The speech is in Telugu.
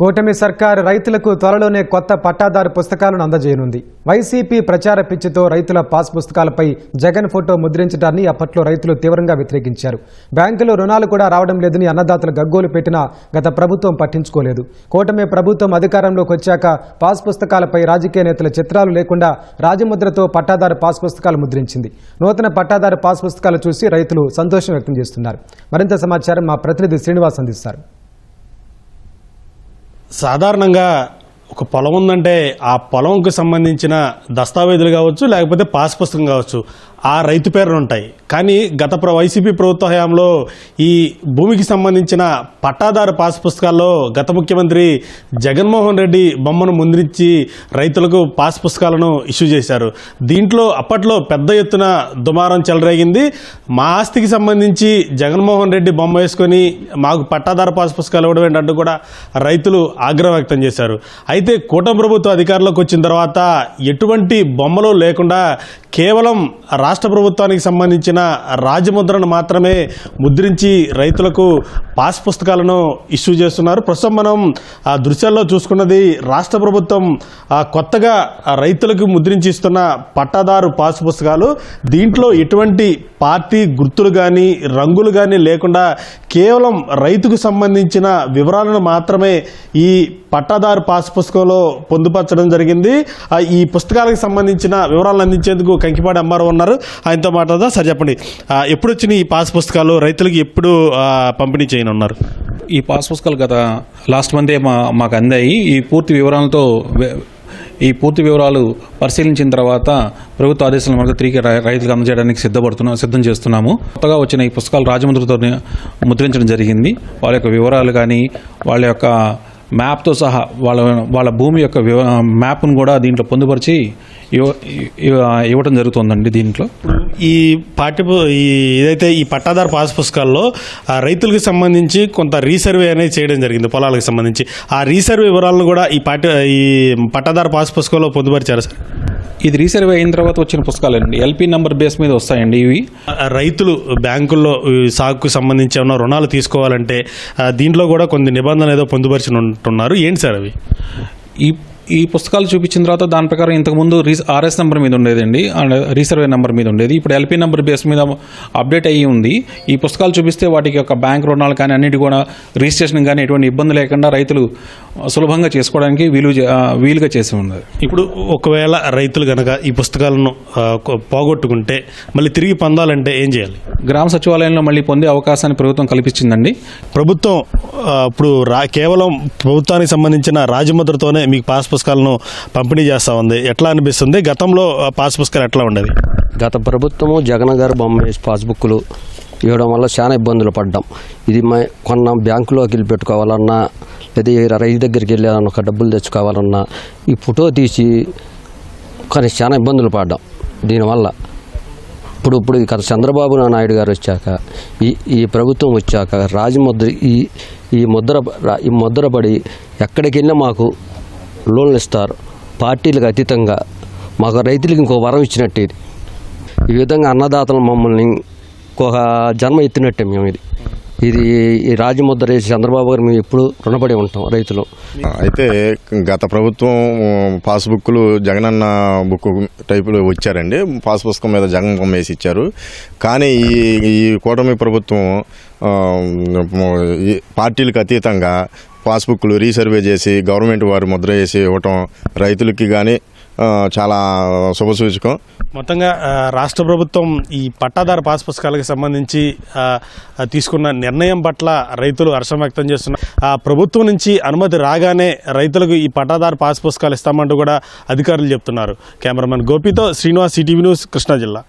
కూటమి సర్కార్ రైతులకు త్వరలోనే కొత్త పట్టాదారు పుస్తకాలను అందజేయనుంది. వైసీపీ ప్రచార పిచ్చితో రైతుల పాస్ పుస్తకాలపై జగన్ ఫోటో ముద్రించడాన్ని అప్పట్లో రైతులు తీవ్రంగా వ్యతిరేకించారు. బ్యాంకులో రుణాలు కూడా రావడం లేదని అన్నదాతలు గగ్గోలు పెట్టినా గత ప్రభుత్వం పట్టించుకోలేదు. కూటమి ప్రభుత్వం అధికారంలోకి వచ్చాక పాస్ పుస్తకాలపై రాజకీయ నేతల చిత్రాలు లేకుండా రాజముద్రతో పట్టాదారు పాస్ పుస్తకాలు ముద్రించింది. నూతన పట్టాదారు పాస్ పుస్తకాలు చూసి రైతులు సంతోషం వ్యక్తం చేస్తున్నారు. మరింత సమాచారం మా ప్రతినిధి శ్రీనివాస్ అందిస్తారు. సాధారణంగా ఒక పొలం ఉందంటే ఆ పొలంకు సంబంధించిన దస్తావేజులు కావచ్చు లేకపోతే పాస్ పుస్తకం కావచ్చు ఆ రైతు పేర్లు ఉంటాయి. కానీ గత ప్ర వైసీపీ ప్రభుత్వ హయాంలో ఈ భూమికి సంబంధించిన పట్టాదారు పాస్ పుస్తకాల్లో గత ముఖ్యమంత్రి జగన్మోహన్ రెడ్డి బొమ్మను ముందురించి రైతులకు పాస్ పుస్తకాలను ఇష్యూ చేశారు. దీంట్లో అప్పట్లో పెద్ద ఎత్తున దుమారం చెలరేగింది. మా ఆస్తికి సంబంధించి జగన్మోహన్ రెడ్డి బొమ్మ వేసుకొని మాకు పట్టాదారు పాస్ పుస్తకాలు ఇవ్వడం ఏంటంటూ కూడా రైతులు ఆగ్రహం వ్యక్తం చేశారు. అయితే అయితే కూటమి ప్రభుత్వ అధికారంలోకి వచ్చిన తర్వాత ఎటువంటి బొమ్మలు లేకుండా కేవలం రాష్ట్ర ప్రభుత్వానికి సంబంధించిన రాజముద్రను మాత్రమే ముద్రించి రైతులకు పాస్ పుస్తకాలను ఇష్యూ చేస్తున్నారు. ప్రస్తుతం మనం ఆ దృశ్యాల్లో చూసుకున్నది రాష్ట్ర ప్రభుత్వం కొత్తగా రైతులకు ముద్రించి ఇస్తున్న పట్టాదారు పాస్ పుస్తకాలు. దీంట్లో ఎటువంటి పార్టీ గుర్తులు కానీ రంగులు కానీ లేకుండా కేవలం రైతుకు సంబంధించిన వివరాలను మాత్రమే ఈ పట్టాదారు పాస్ పుస్తకంలో పొందుపరచడం జరిగింది. ఆ, ఈ పుస్తకాలకు సంబంధించిన వివరాలను అందించేందుకు కంకిపాటి అమ్మారు ఉన్నారు. ఆయనతో మాట్లాడదాం. సార్ చెప్పండి. ఎప్పుడు వచ్చిన ఈ పాస్ పుస్తకాలు? రైతులకు ఎప్పుడు పంపిణీ చేయనున్నారు ఈ పాస్ పుస్తకాలు గత లాస్ట్ మంతే మా మాకు అందాయి. ఈ పూర్తి వివరాలతో ఈ పూర్తి వివరాలు పరిశీలించిన తర్వాత ప్రభుత్వ ఆదేశాల మేరకు తిరిగి రై- రైతులకు అందజేయడానికి సిద్ధపడుతున్నాం సిద్ధం చేస్తున్నాము. కొత్తగా వచ్చిన ఈ పుస్తకాలు రాజముద్రతో ముద్రించడం జరిగింది. వాళ్ళ యొక్క వివరాలు కానీ వాళ్ళ యొక్క మ్యాప్తో సహా వాళ్ళ వాళ్ళ భూమి యొక్క మ్యాప్ను కూడా దీంట్లో పొందుపరిచి ఇవ్వ ఇవ్వటం జరుగుతుందండి దీంట్లో. ఈ పాఠ్య ఈ ఏదైతే ఈ పట్టాదారు పాస్ పుస్తకాల్లో ఆ రైతులకు సంబంధించి కొంత రీసర్వే అనేది చేయడం జరిగింది పొలాలకు సంబంధించి. ఆ రీసర్వే వివరాలను కూడా ఈ పాఠ్య ఈ పట్టాదారు పాస్ పుస్తకంలో పొందుపరిచారు సార్? ఇది రీసర్వే అయిన తర్వాత వచ్చిన పుస్తకాలండి. ఎల్పి నంబర్ బేస్ మీద వస్తాయండి ఇవి. రైతులు బ్యాంకుల్లో సాగుకు సంబంధించి ఏమైనా రుణాలు తీసుకోవాలంటే దీంట్లో కూడా కొన్ని నిబంధనలు ఏదో పొందుపరిచి ఉంటున్నారు ఏంటి సార్ అవి? ఈ ఈ పుస్తకాలు చూపించిన తర్వాత దాని ప్రకారం ఇంతకుముందు రీస్ ఆర్ఎస్ నెంబర్ మీద ఉండేదండి. అండ్ రీసర్వే నెంబర్ మీద ఉండేది. ఇప్పుడు ఎల్పి నెంబర్ బేస్ మీద అప్డేట్ అయ్యి ఉంది. ఈ పుస్తకాలు చూపిస్తే వాటికి యొక్క బ్యాంక్ రుణాలు కానీ అన్నిటి కూడా రిజిస్ట్రేషన్ కానీ ఎటువంటి ఇబ్బంది లేకుండా రైతులు సులభంగా చేసుకోవడానికి వీలు వీలుగా చేసి ఉన్నది. ఇప్పుడు ఒకవేళ రైతులు కనుక ఈ పుస్తకాలను పోగొట్టుకుంటే మళ్ళీ తిరిగి పొందాలంటే ఏం చేయాలి? గ్రామ సచివాలయంలో మళ్ళీ పొందే అవకాశాన్ని ప్రభుత్వం కల్పించిందండి. ప్రభుత్వం ఇప్పుడు రా కేవలం ప్రభుత్వానికి సంబంధించిన రాజముద్రతోనే మీకు పాస్ పుస్తకాలను పంపిణీ చేస్తూ ఉంది. ఎట్లా అనిపిస్తుంది? గతంలో పాస్ పుస్తకాలు ఎట్లా ఉండేది గత ప్రభుత్వము జగన్ గారు బొమ్మ పాస్బుక్లు ఇవ్వడం వల్ల చాలా ఇబ్బందులు పడ్డాం. ఇది మా కొన్న బ్యాంకులోకి వెళ్ళి పెట్టుకోవాలన్నా లేదా రైతు దగ్గరికి వెళ్ళాలన్నా ఒక డబ్బులు తెచ్చుకోవాలన్నా ఈ ఫోటో తీసి కానీ చాలా ఇబ్బందులు పడ్డాం. దీనివల్ల ఇప్పుడు ఇప్పుడు ఇక్కడ గత చంద్రబాబు నాయుడు గారు వచ్చాక ఈ ఈ ప్రభుత్వం వచ్చాక రాజముద్ర ఈ ఈ ముద్ర ఈ ముద్రపడి ఎక్కడికి వెళ్ళినా మాకు లోన్లు ఇస్తారు. పార్టీలకు అతీతంగా మాకు రైతులకు ఇంకో వరం ఇచ్చినట్టు ఇది. ఈ విధంగా అన్నదాతలు మమ్మల్ని ఒక జన్మ ఎత్తినట్టే మేము ఇది. ఇది ఈ రాజముద్ర వేసి చంద్రబాబు గారు మేము ఎప్పుడు రుణపడి ఉంటాం రైతులు. అయితే గత ప్రభుత్వం పాస్బుక్లు జగనన్న బుక్ టైపులో వచ్చారండి. పాస్ పుస్తకం మీద జగన్ బొమ్మ వేసి ఇచ్చారు. కానీ ఈ ఈ కూటమి ప్రభుత్వం పార్టీలకు అతీతంగా పాస్బుక్లు రీసర్వే చేసి గవర్నమెంట్ వారు ముద్ర వేసి ఇవ్వటం రైతులకి కానీ చాలా శుభసూచకం. మొత్తంగా రాష్ట్ర ప్రభుత్వం ఈ పట్టాదారు పాస్ పుస్తకాలకు సంబంధించి తీసుకున్న నిర్ణయం పట్ల రైతులు హర్షం వ్యక్తం చేస్తున్నారు. ఆ ప్రభుత్వం నుంచి అనుమతి రాగానే రైతులకు ఈ పట్టాదారు పాస్ పుస్తకాలు ఇస్తామంటూ కూడా అధికారులు చెప్తున్నారు. కెమెరామెన్ గోపితో శ్రీనివాస్ సిటీవీ న్యూస్ కృష్ణా జిల్లా.